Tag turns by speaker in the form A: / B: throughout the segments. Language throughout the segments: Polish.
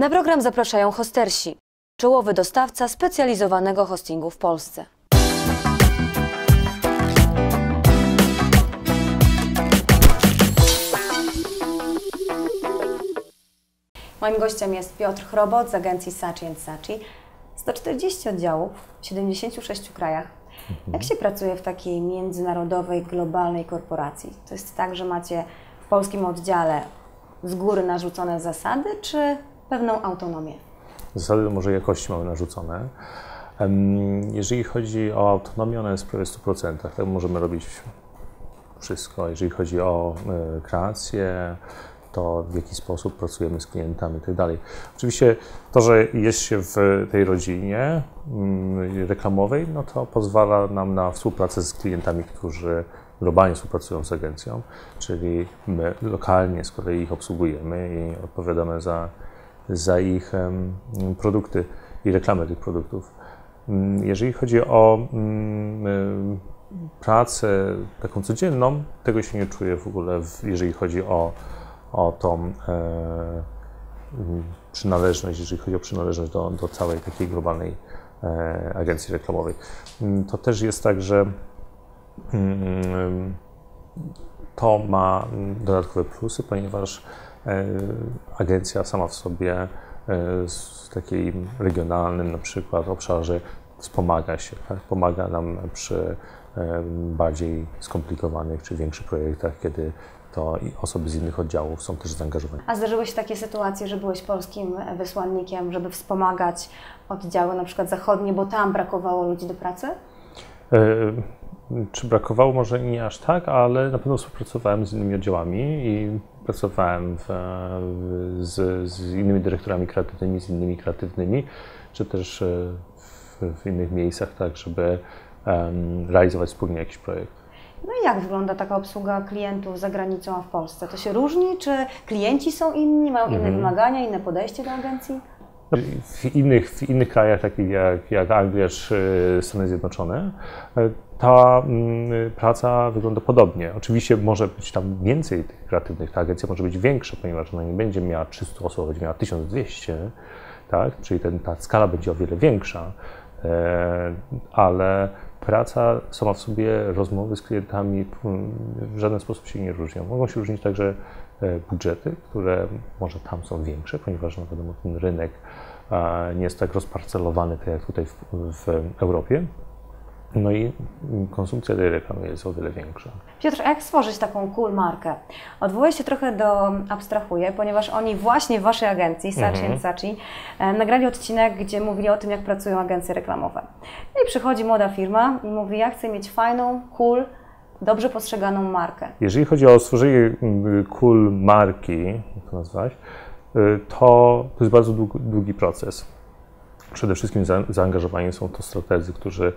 A: Na program zapraszają hostersi, czołowy dostawca specjalizowanego hostingu w Polsce. Moim gościem jest Piotr Chrobot z agencji Sachi Sachi. 140 oddziałów w 76 krajach. Jak się pracuje w takiej międzynarodowej, globalnej korporacji? To jest tak, że macie w polskim oddziale z góry narzucone zasady, czy pewną autonomię?
B: Zasady może jakości mamy narzucone. Jeżeli chodzi o autonomię, ona jest prawie w 100%. Tak możemy robić wszystko. Jeżeli chodzi o e, kreację, to w jaki sposób pracujemy z klientami i tak dalej. Oczywiście to, że jest się w tej rodzinie mm, reklamowej, no to pozwala nam na współpracę z klientami, którzy globalnie współpracują z agencją, czyli my lokalnie z kolei ich obsługujemy i odpowiadamy za, za ich produkty i reklamę tych produktów. Mm, Jeżeli chodzi o mm, pracę taką codzienną, tego się nie czuję w ogóle, jeżeli chodzi o, o tą e, mm, przynależność, jeżeli chodzi o przynależność do, do całej takiej globalnej e, agencji reklamowej. To też jest tak, że to ma dodatkowe plusy, ponieważ agencja sama w sobie e, z takiej regionalnym na przykład obszarze wspomaga się, tak? pomaga nam przy e, bardziej skomplikowanych czy większych projektach, kiedy to osoby z innych oddziałów są też zaangażowane.
A: A zdarzyły się takie sytuacje, że byłeś polskim wysłannikiem, żeby wspomagać oddziały na przykład zachodnie, bo tam brakowało ludzi do pracy?
B: E, Czy brakowało? Może nie aż tak, ale na pewno współpracowałem z innymi oddziałami i pracowałem w, z, z innymi dyrektorami kreatywnymi, z innymi kreatywnymi, czy też e, w, w innych miejscach, tak, żeby em, realizować wspólnie jakiś projekt.
A: No i jak wygląda taka obsługa klientów za granicą, a w Polsce? To się różni? Czy klienci są inni, mają inne
B: Mhm.
A: wymagania, inne podejście do agencji?
B: W innych, w innych krajach, takich jak, jak Anglia czy Stany Zjednoczone, e, ta mm, praca wygląda podobnie. Oczywiście może być tam więcej tych kreatywnych, ta agencja może być większa, ponieważ ona nie będzie miała 300 osób, będzie miała 1200, tak? czyli ten, ta skala będzie o wiele większa, e, ale praca sama w sobie, rozmowy z klientami w żaden sposób się nie różnią. Mogą się różnić także budżety, które może tam są większe, ponieważ no wiadomo, ten rynek e, nie jest tak rozparcelowany, tak jak tutaj w, w Europie. No i konsumpcja tej reklamy jest o wiele większa.
A: Piotr, a jak stworzyć taką cool markę? Odwołuję się trochę do Abstrahuję, ponieważ oni właśnie w Waszej agencji, Sachi
B: Mhm.
A: Sachi, e, nagrali odcinek, gdzie mówili o tym, jak pracują agencje reklamowe. No i przychodzi młoda firma i mówi, ja chcę mieć fajną, cool, dobrze postrzeganą markę.
B: Jeżeli chodzi o stworzenie mm, cool marki, jak to y, to, to jest bardzo długi, długi proces. Przede wszystkim za, zaangażowani są to strategzy, którzy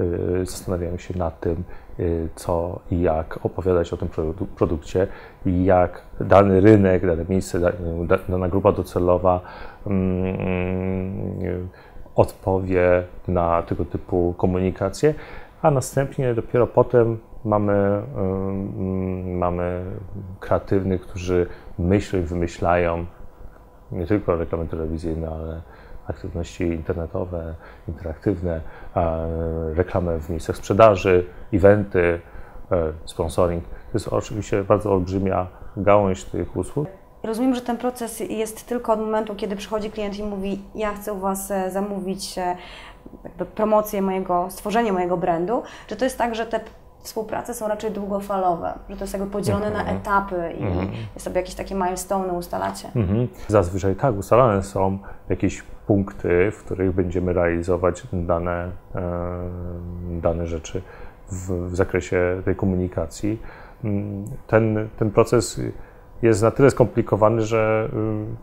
B: y, zastanawiają się nad tym, y, co i jak opowiadać o tym produ- produkcie i jak dany rynek, dane miejsce, da- da- dana grupa docelowa mm, odpowie na tego typu komunikację, a następnie dopiero potem mamy, ym, mamy kreatywnych, którzy myślą i wymyślają nie tylko reklamy telewizyjne, ale aktywności internetowe, interaktywne, reklamę w miejscach sprzedaży, eventy, e, sponsoring. To jest oczywiście bardzo olbrzymia gałąź tych usług.
A: Rozumiem, że ten proces jest tylko od momentu, kiedy przychodzi klient i mówi, ja chcę u Was e, zamówić e, promocję mojego, stworzenie mojego brandu, czy to jest tak, że te współprace są raczej długofalowe, że to jest jakby podzielone na
B: Mhm.
A: etapy i
B: Mhm.
A: sobie jakieś takie milestone ustalacie?
B: Mhm. Zazwyczaj tak, ustalane są jakieś punkty, w których będziemy realizować dane, e, dane rzeczy w, w zakresie tej komunikacji. Ten, ten proces jest na tyle skomplikowany, że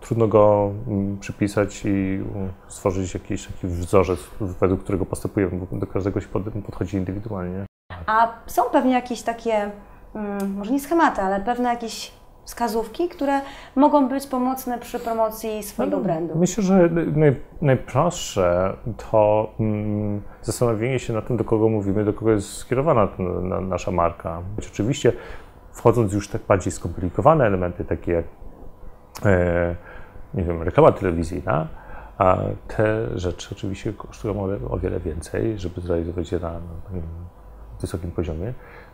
B: trudno go przypisać i stworzyć jakiś taki wzorzec, według którego postępujemy, bo do każdego się pod, podchodzi indywidualnie.
A: A są pewnie jakieś takie, mm, może nie schematy, ale pewne jakieś wskazówki, które mogą być pomocne przy promocji swojego brandu.
B: Myślę, że naj, najprostsze to mm, zastanowienie się nad tym, do kogo mówimy, do kogo jest skierowana ta, na, nasza marka. Oczywiście wchodząc już w tak bardziej skomplikowane elementy, takie jak e, nie wiem, reklama telewizyjna, a te rzeczy oczywiście kosztują o, o wiele więcej, żeby zrealizować je na, na wysokim poziomie.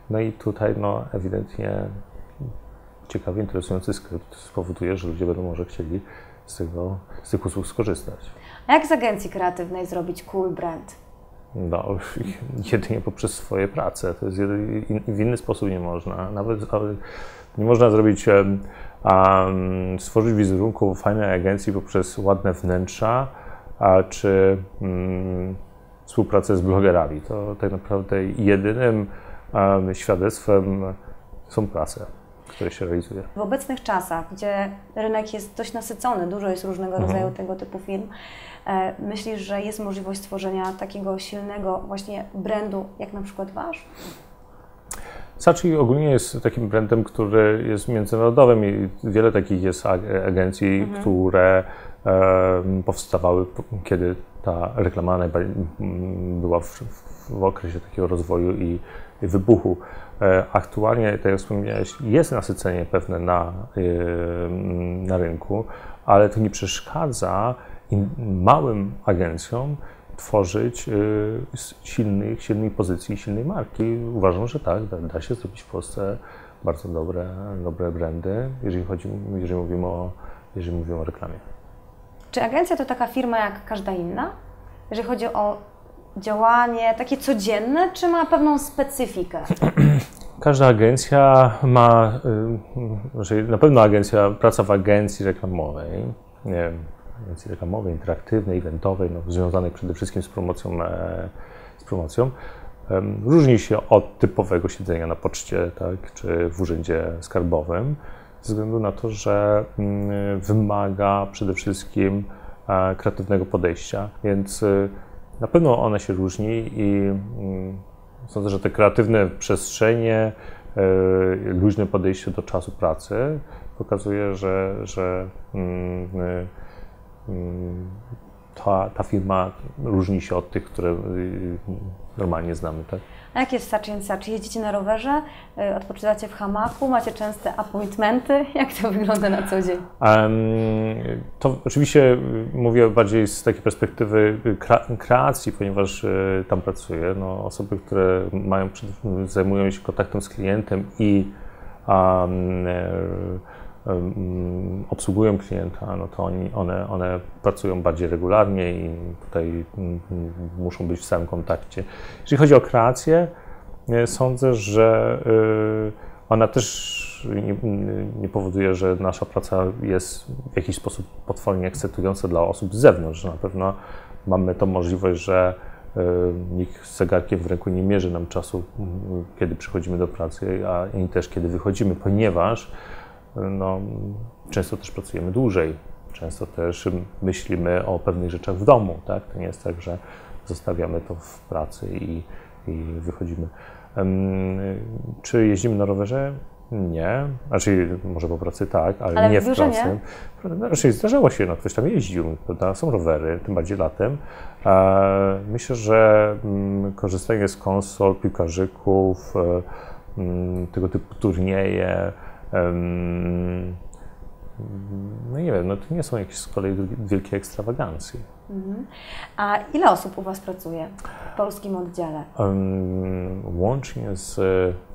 B: No i tutaj no, ewidentnie ciekawy, interesujący skrypt spowoduje, że ludzie będą może chcieli z, tego, z tych usług skorzystać.
A: A jak z agencji kreatywnej zrobić cool brand?
B: No, jedynie poprzez swoje prace. To jest w inny sposób nie można. Nawet nie można zrobić, um, stworzyć wizerunku fajnej agencji poprzez ładne wnętrza, a, czy um, współpracę z blogerami. To tak naprawdę jedynym um, świadectwem są prace które się realizuje.
A: W obecnych czasach, gdzie rynek jest dość nasycony, dużo jest różnego mhm. rodzaju tego typu firm, e, myślisz, że jest możliwość stworzenia takiego silnego właśnie brandu, jak na przykład Wasz?
B: Sachi ogólnie jest takim brandem, który jest międzynarodowym i wiele takich jest agencji, mhm. które powstawały, kiedy ta reklama była w, w okresie takiego rozwoju i, i wybuchu. E, aktualnie, tak jak wspomniałeś, jest nasycenie pewne na, e, na rynku, ale to nie przeszkadza małym agencjom tworzyć e, silnych, silnej pozycji, silnej marki. Uważam, że tak, da, da się zrobić w Polsce bardzo dobre, dobre brandy, jeżeli, chodzi, jeżeli, mówimy o, jeżeli mówimy o reklamie.
A: Czy agencja to taka firma jak każda inna? Jeżeli chodzi o działanie takie codzienne, czy ma pewną specyfikę?
B: Każda agencja ma, znaczy na pewno agencja, praca w agencji reklamowej, nie agencji reklamowej, interaktywnej, eventowej, no, związanej przede wszystkim z promocją, e, z promocją różni się od typowego siedzenia na poczcie tak, czy w urzędzie skarbowym, ze względu na to, że mm, wymaga przede wszystkim e, kreatywnego podejścia, więc e, na pewno ona się różni i mm, sądzę, że te kreatywne przestrzenie, e, luźne podejście do czasu pracy pokazuje, że, że mm, mm, ta, ta firma różni się od tych, które y, normalnie znamy. Tak?
A: A jak jest Sachi Sachi? Jeździcie na rowerze, y, odpoczywacie w hamaku, macie częste appointmenty? Jak to wygląda na co dzień? Um,
B: to oczywiście mówię bardziej z takiej perspektywy kreacji, ponieważ y, tam pracuję. No, osoby, które mają, zajmują się kontaktem z klientem i um, obsługują klienta, no to oni, one, one pracują bardziej regularnie i tutaj muszą być w stałym kontakcie. Jeżeli chodzi o kreację, e, sądzę, że e, ona też nie, nie, powoduje, że nasza praca jest w jakiś sposób potwornie ekscytująca dla osób z zewnątrz. Na pewno mamy tą możliwość, że e, nikt z zegarkiem w ręku nie mierzy nam czasu, kiedy przychodzimy do pracy, a i też kiedy wychodzimy, ponieważ no, często też pracujemy dłużej, często też myślimy o pewnych rzeczach w domu, tak? To nie jest tak, że zostawiamy to w pracy i, i wychodzimy. Czy jeździmy na rowerze? Nie. Znaczy, może po pracy tak, ale, ale nie w pracy. Nie? Znaczy, zdarzało się, no, ktoś tam jeździł, prawda? Są rowery, tym bardziej latem. Myślę, że mm, korzystanie z konsol, piłkarzyków, e, mm, tego typu turnieje, no nie wiem, no to nie są jakieś z kolei wielkie ekstrawagancje. Mhm.
A: A ile osób u Was pracuje w polskim oddziale?
B: łącznie z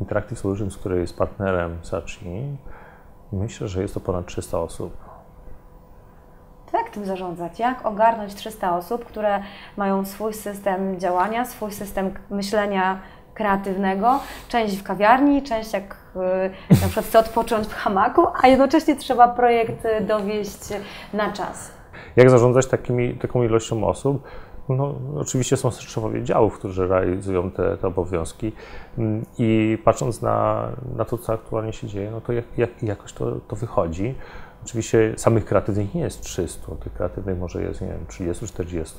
B: Interactive Solutions, który jest partnerem Sachi, myślę, że jest to ponad 300 osób.
A: To jak tym zarządzać? Jak ogarnąć 300 osób, które mają swój system działania, swój system myślenia kreatywnego, część w kawiarni, część jak na przykład chce odpocząć w hamaku, a jednocześnie trzeba projekt y, dowieść na czas.
B: Jak zarządzać takimi, taką ilością osób? No, oczywiście są szefowie działów, którzy realizują te, te obowiązki mm, i patrząc na, na to, co aktualnie się dzieje, no to jak, jak, jakoś to, to wychodzi. Oczywiście samych kreatywnych nie jest 300, tych kreatywnych może jest, nie wiem, 30, 40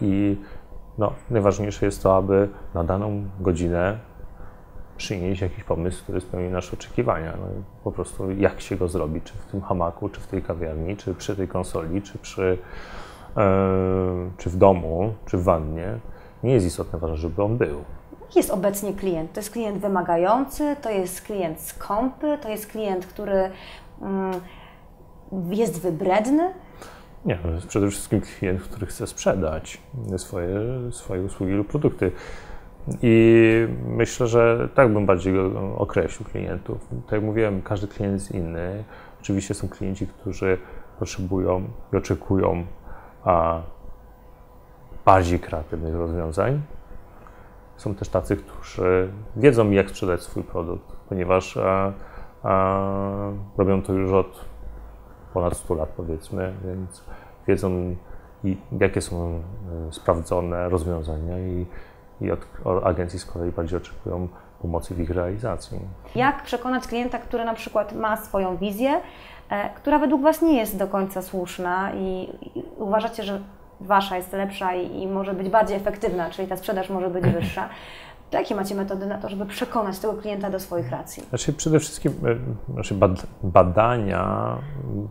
B: i no, najważniejsze jest to, aby na daną godzinę przynieść jakiś pomysł, który spełni nasze oczekiwania. No po prostu jak się go zrobi, czy w tym hamaku, czy w tej kawiarni, czy przy tej konsoli, czy, przy, yy, czy w domu, czy w wannie. Nie jest istotne, ważne, żeby on był.
A: Jaki jest obecnie klient? To jest klient wymagający, to jest klient skąpy, to jest klient, który... Yy, jest wybredny?
B: Nie, to jest przede wszystkim klient, który chce sprzedać swoje, swoje usługi lub produkty. I myślę, że tak bym bardziej określił klientów. Tak jak mówiłem, każdy klient jest inny. Oczywiście są klienci, którzy potrzebują i oczekują a, bardziej kreatywnych rozwiązań. Są też tacy, którzy wiedzą, jak sprzedać swój produkt, ponieważ a, a, robią to już od ponad 100 lat, powiedzmy, więc wiedzą, i jakie są e, sprawdzone rozwiązania i, i od, od agencji z kolei bardziej oczekują pomocy w ich realizacji.
A: Jak przekonać klienta, który na przykład ma swoją wizję, e, która według Was nie jest do końca słuszna i, i uważacie, że Wasza jest lepsza i, i może być bardziej efektywna, czyli ta sprzedaż może być wyższa. To jakie macie metody na to, żeby przekonać tego klienta do swoich racji?
B: Znaczy przede wszystkim e, znaczy bad, badania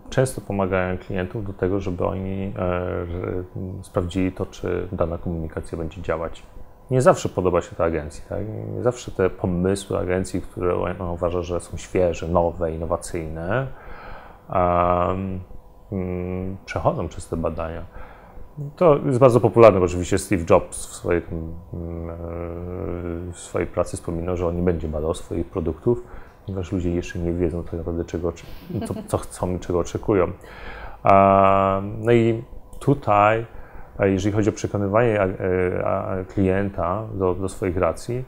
B: często pomagają klientom do tego, żeby oni e, sprawdzili to, czy dana komunikacja będzie działać. Nie zawsze podoba się ta agencji. Tak? Nie zawsze te pomysły agencji, które ona uważa, że są świeże, nowe, innowacyjne, um, przechodzą przez te badania. To jest bardzo popularne, bo oczywiście Steve Jobs w swojej, mm, e, w swojej pracy wspominał, że on nie będzie badał swoich produktów, ponieważ ludzie jeszcze nie wiedzą tak naprawdę, czego, co, co chcą i czego oczekują. No i tutaj, jeżeli chodzi o przekonywanie e, klienta do, do swoich racji,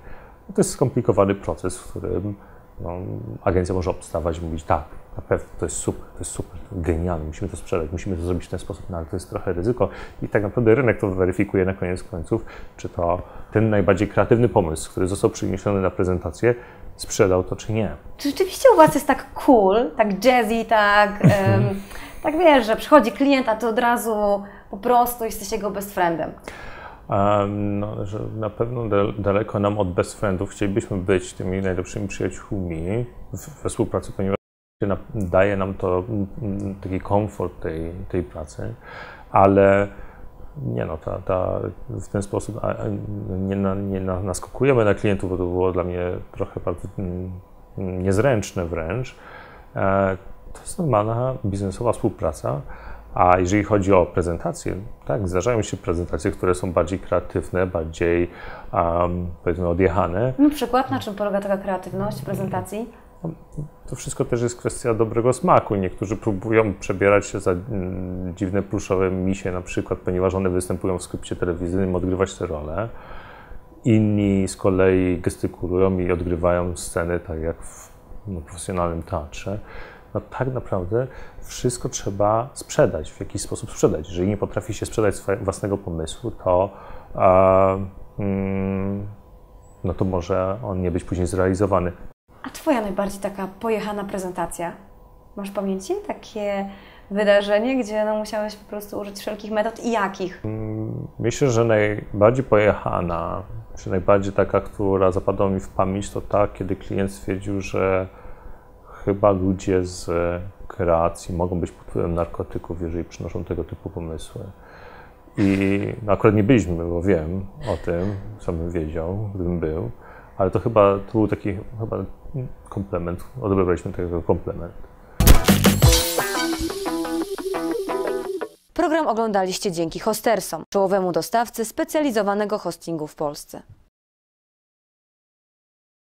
B: to jest skomplikowany proces, w którym no, agencja może obstawać i mówić tak, na pewno to jest super, to jest super, to genialne, musimy to sprzedać, musimy to zrobić w ten sposób, no ale to jest trochę ryzyko i tak naprawdę rynek to weryfikuje na koniec końców, czy to ten najbardziej kreatywny pomysł, który został przyniesiony na prezentację, sprzedał to czy nie.
A: Czy rzeczywiście u Was jest tak cool, tak jazzy, tak, um, tak wiesz, że przychodzi klient, a to od razu po prostu jesteś jego best friendem?
B: Um, no, że na pewno daleko nam od best friendów chcielibyśmy być tymi najlepszymi przyjaciółmi we współpracy, ponieważ daje nam to taki komfort tej, tej pracy, ale nie no, ta, ta, w ten sposób nie, na, nie naskakujemy na klientów, bo to było dla mnie trochę bardzo niezręczne wręcz. E, to jest normalna biznesowa współpraca, a jeżeli chodzi o prezentacje, tak, zdarzają się prezentacje, które są bardziej kreatywne, bardziej um, powiedzmy odjechane.
A: Na przykład na czym polega taka kreatywność w prezentacji?
B: To wszystko też jest kwestia dobrego smaku. Niektórzy próbują przebierać się za mm, dziwne pluszowe misie, na przykład, ponieważ one występują w skrypcie telewizyjnym, odgrywać te role. Inni z kolei gestykulują i odgrywają sceny tak jak w no, profesjonalnym teatrze. No tak naprawdę wszystko trzeba sprzedać, w jakiś sposób sprzedać. Jeżeli nie potrafi się sprzedać swojego własnego pomysłu, to, mm, no to może on nie być później zrealizowany.
A: A Twoja najbardziej taka pojechana prezentacja? Masz pamięci takie wydarzenie, gdzie no, musiałeś po prostu użyć wszelkich metod i jakich?
B: Mm, myślę, że najbardziej pojechana, czy najbardziej taka, która zapadła mi w pamięć, to ta, kiedy klient stwierdził, że chyba ludzie z kreacji mogą być pod wpływem narkotyków, jeżeli przynoszą tego typu pomysły. I no, akurat nie byliśmy, bo wiem o tym, co bym wiedział, gdybym był, ale to chyba to był taki chyba komplement, odebraliśmy tego komplement.
A: Program oglądaliście dzięki Hostersom, czołowemu dostawcy specjalizowanego hostingu w Polsce.